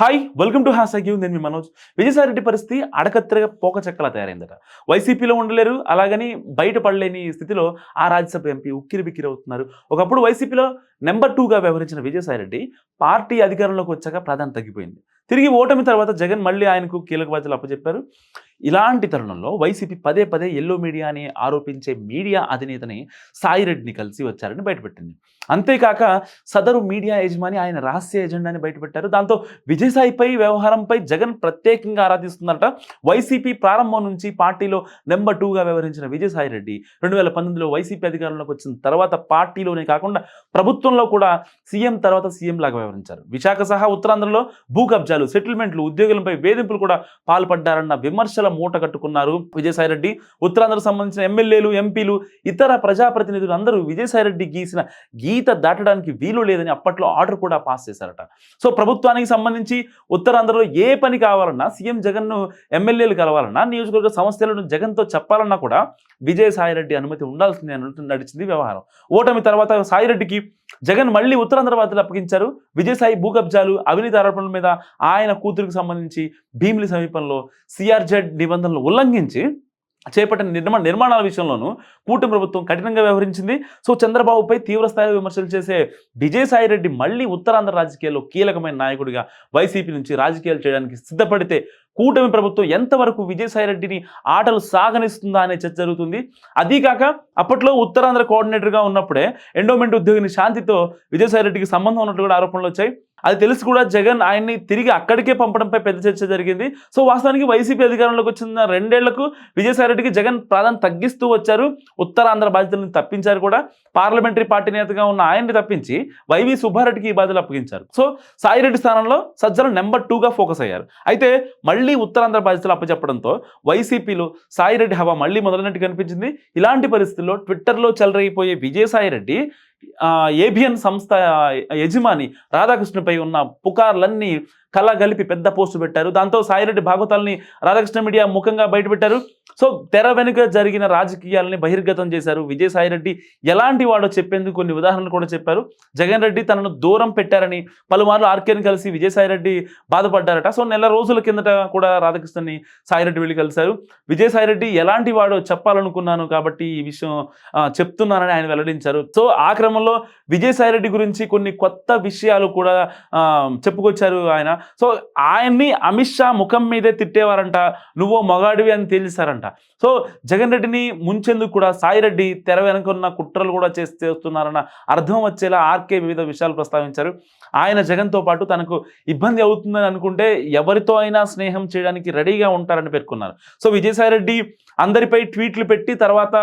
Hi welcome to హ్యాస్ అగ్యూ నేను మీ మనోజ్. విజయసాయిరెడ్డి పరిస్థితి అడకత్తెరగా పోక చెక్కలా తయారైందట. వైసీపీలో ఉండలేరు అలాగని బయట పడలేని స్థితిలో ఆ రాజ్యసభ ఎంపీ ఉక్కిరి బిక్కిరి అవుతున్నారు. ఒకప్పుడు వైసీపీలో నెంబర్ టూగా వ్యవహరించిన విజయసాయిరెడ్డి పార్టీ అధికారంలోకి వచ్చాక ప్రాధాన్యత తగ్గిపోయింది. తిరిగి ఓటమి తర్వాత జగన్ మళ్ళీ ఆయనకు కీలక బాధ్యతలు అప్పచెప్పారు. ఇలాంటి తరుణంలో వైసీపీ పదే పదే ఎల్లో మీడియా అని ఆరోపించే మీడియా అధినేతని సాయిరెడ్డిని కలిసి వచ్చారని బయటపెట్టింది. అంతేకాక సదరు మీడియా యజమాని ఆయన రహస్య ఎజెండాని బయటపెట్టారు. దాంతో విజయసాయిపై వ్యవహారంపై జగన్ ప్రత్యేకంగా ఆరాధిస్తుందంట వైసీపీ ప్రారంభం నుంచి పార్టీలో నెంబర్ టూగా వ్యవహరించిన విజయసాయిరెడ్డి రెండు వేల పంతొమ్మిదిలో వైసీపీ అధికారంలోకి వచ్చిన తర్వాత పార్టీలోనే కాకుండా ప్రభుత్వంలో కూడా సీఎం తర్వాత సీఎం లాగా వ్యవహరించారు. విశాఖ సహా ఉత్తరాంధ్రలో భూ కబ్జాలు సెటిల్మెంట్లు ఉద్యోగులపై వేధింపులు కూడా పాల్పడ్డారన్న విమర్శలు మూట కట్టుకున్నారు విజయసాయి రెడ్డి ఉత్తరాంధ్రకు సంబంధించిన ఎమ్మెల్యేలు ఎంపీలు ఇతర ప్రజాప్రతినిధులు అందరూ విజయసాయి రెడ్డి గీసిన గీత దాటడానికి వీలు లేదని అప్పట్లో ఆర్డర్ కూడా పాస్ చేశారట. సో ప్రభుత్వానికి సంబంధించి ఉత్తరాంధ్రలో ఏ పని కావాలన్నా సీఎం జగన్ను ఎమ్మెల్యేలు కలవాలన్నా నియోజకవర్గ సమస్యలను జగన్తో చెప్పాలన్నా కూడా విజయసాయిరెడ్డి అనుమతి ఉండాల్సిందే అన్నట్టు నడిచింది వ్యవహారం. ఓటమి తర్వాత సాయిరెడ్డికి జగన్ మళ్ళీ ఉత్తరాంధ్ర బాధ్యతలు అప్పగించారు. విజయసాయి భూ కబ్జాలు అవినీతి ఆరోపణల మీద ఆయన కూతురికి సంబంధించి భీమిలి సమీపంలో సిఆర్జెడ్ నిబంధనలు ఉల్లంఘించి చేపట్టిన నిర్మాణ నిర్మాణాల విషయంలోనూ కూటమి ప్రభుత్వం కఠినంగా వ్యవహరించింది. సో చంద్రబాబుపై తీవ్రస్థాయిలో విమర్శలు చేసే విజయసాయి రెడ్డి మళ్ళీ ఉత్తరాంధ్ర రాజకీయాల్లో కీలకమైన నాయకుడిగా వైసీపీ నుంచి రాజకీయాలు చేయడానికి సిద్ధపడితే కూటమి ప్రభుత్వం ఎంతవరకు విజయసాయి రెడ్డిని ఆటలు సాగనిస్తుందా అనే చర్చ జరుగుతుంది. అదీ కాక అప్పట్లో ఉత్తరాంధ్ర కోఆర్డినేటర్గా ఉన్నప్పుడే ఎండోమెంట్ ఉద్యోగిని శాంతితో విజయసాయి రెడ్డికి సంబంధం ఉన్నట్లు కూడా ఆరోపణలు వచ్చాయి. అది తెలిసి కూడా జగన్ ఆయన్ని తిరిగి అక్కడికే పంపడంపై పెద్ద చర్చ జరిగింది. సో వాస్తవానికి వైసీపీ అధికారంలోకి వచ్చిన రెండేళ్ళకు విజయసాయి రెడ్డికి జగన్ ప్రాధాన్యత తగ్గిస్తూ వచ్చారు. ఉత్తరాంధ్ర బాధ్యతలను తప్పించారు కూడా. పార్లమెంటరీ పార్టీ నేతగా ఉన్న ఆయన్ని తప్పించి వైవి సుబ్బారెడ్డికి ఈ బాధ్యతలు అప్పగించారు. సో సాయిరెడ్డి స్థానంలో సజ్జల నెంబర్ టూగా ఫోకస్ అయ్యారు. అయితే మళ్ళీ ఉత్తరాంధ్ర బాధ్యతలు అప్పచెప్పడంతో వైసీపీలో సాయిరెడ్డి హవా మళ్ళీ మొదలైనట్టు కనిపించింది. ఇలాంటి పరిస్థితుల్లో ట్విట్టర్లో చెలరైపోయే విజయసాయిరెడ్డి ఏబిఎన్ సంస్థ యజమాని రాధాకృష్ణపై ఉన్న పుకార్లన్నీ కలగలిపి పెద్ద పోస్టు పెట్టారు. దాంతో సాయిరెడ్డి భాగవతాలని రాధాకృష్ణ మీడియా ముఖంగా బయటపెట్టారు సో తెర వెనుక జరిగిన రాజకీయాలని బహిర్గతం చేశారు విజయసాయిరెడ్డి ఎలాంటి వాడో చెప్పేందుకు కొన్ని ఉదాహరణలు కూడా చెప్పారు. జగన్ రెడ్డి తనను దూరం పెట్టారని పలుమార్లు ఆర్కేని కలిసి విజయసాయిరెడ్డి బాధపడ్డారట. సో నెల రోజుల కిందట కూడా రాధాకృష్ణని సాయిరెడ్డి వెళ్ళి కలిశారు. విజయసాయిరెడ్డి ఎలాంటి వాడో చెప్పాలనుకున్నాను కాబట్టి ఈ విషయం చెప్తున్నానని ఆయన వెల్లడించారు. సో ఆ క్రమంలో విజయసాయిరెడ్డి గురించి కొన్ని కొత్త విషయాలు కూడా చెప్పుకొచ్చారు ఆయన. సో ఆయన్ని అమిత్ షా ముఖం మీదే తిట్టేవారంట నువ్వు మొగాడివి అని తేల్చారంట సో జగన్ రెడ్డిని ముంచెందుకు కూడా సాయిరెడ్డి తెర వెనుకున్న కుట్రలు కూడా చేస్తున్నారన్న అర్థం వచ్చేలా ఆర్కే వివిధ విషయాలు ప్రస్తావించారు. ఆయన జగన్తో పాటు తనకు ఇబ్బంది అవుతుందని అనుకుంటే ఎవరితో అయినా స్నేహం చేయడానికి రెడీగా ఉంటారని పేర్కొన్నారు. సో విజయసాయిరెడ్డి అందరిపై ట్వీట్లు పెట్టి తర్వాత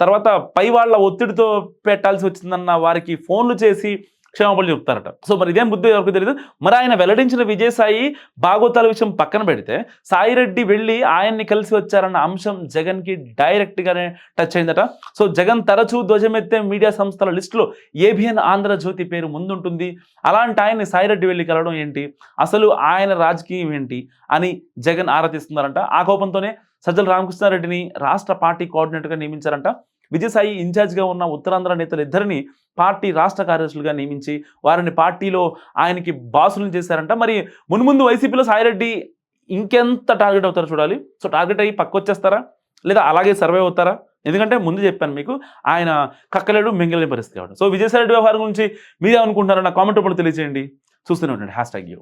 తర్వాత పై వాళ్ళ ఒత్తిడితో పెట్టాల్సి వచ్చిందన్న వారికి ఫోన్లు చేసి క్షమాపణలు చెప్తారట. సో మరి ఇదేం బుద్ధి ఎవరికి తెలియదు మరి ఆయన వెల్లడించిన విజయసాయి భాగోతాల విషయం పక్కన పెడితే సాయిరెడ్డి వెళ్ళి ఆయన్ని కలిసి వచ్చారన్న అంశం జగన్కి డైరెక్ట్గానే టచ్ అయిందట. సో జగన్ తరచూ ధ్వజమెత్తే మీడియా సంస్థల లిస్టులో ఏబిఎన్ ఆంధ్రజ్యోతి పేరు ముందుంటుంది. అలాంటి ఆయన్ని సాయిరెడ్డి వెళ్ళి కలవడం ఏంటి? అసలు ఆయన రాజకీయం ఏంటి? అని జగన్ ఆరాధిస్తున్నారంట ఆ కోపంతోనే సజ్జల రామకృష్ణారెడ్డిని రాష్ట్ర పార్టీ కోఆర్డినేటర్గా నియమించారంట. విజయసాయి ఇన్ఛార్జ్గా ఉన్న ఉత్తరాంధ్ర నేతలు ఇద్దరిని పార్టీ రాష్ట్ర కార్యదర్శులుగా నియమించి వారిని పార్టీలో ఆయనకి బాసులను చేశారంట. మరి మున్ముందు వైసీపీలో సాయిరెడ్డి ఇంకెంత టార్గెట్ అవుతారో చూడాలి. సో టార్గెట్ అయ్యి పక్క వచ్చేస్తారా లేదా అలాగే సర్వే అవుతారా? ఎందుకంటే ముందు చెప్పాను మీకు ఆయన కక్కలేడు మింగలేని పరిస్థితి కావడం సో విజయసాయి రెడ్డి వ్యవహారం గురించి మీరే అనుకుంటున్నారో నా కామెంట్ ఒకటి తెలియజేయండి. చూస్తూనే ఉండండి. Hashtag U.